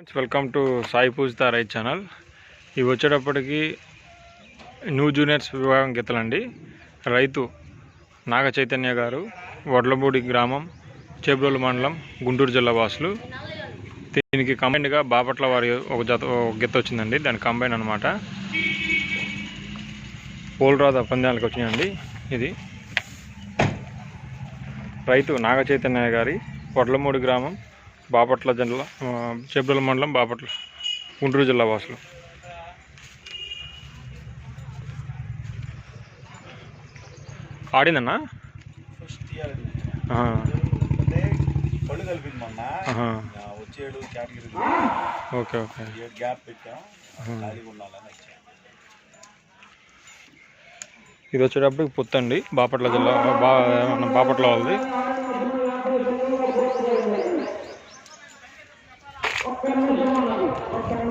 Friends welcome to Sai Pujitha write channel ఇవి వచ్చేటప్పటికి new juniors విభాగం గీతలండి. రైతు నాగ చైతన్య గారు వడ్లబూడి గ్రామం చేబ్రోలు మండలం గుంటూరు జిల్లా వాసులు. దీనికి కంబైన్డ్గా బాపట్ల వారి ఒక జత ఒక గీత వచ్చిందండి. దాని కంబైన్ అనమాట పోల్రాద పందాలకు వచ్చినాయండి ఇది. రైతు నాగ చైతన్య గారి వడ్లమూడి గ్రామం బాపట్ల జిల్లా ఆ, మండలం బాపట్ల గుంటూరు జిల్లా వాసులు. ఆడిందన్నా? ఫస్ట్ పళ్ళు కలిపింది మొన్న వచ్చేడు కేటగిరీ ఓకే ఓకే. గ్యాప్ పెట్టాం ఉండాలని ఇది వచ్చేటప్పటికి పుత్తండి బాపట్ల జిల్లా బా మన బాపట్ల వాళ్ళది. O kırmızı mı? O kırmızı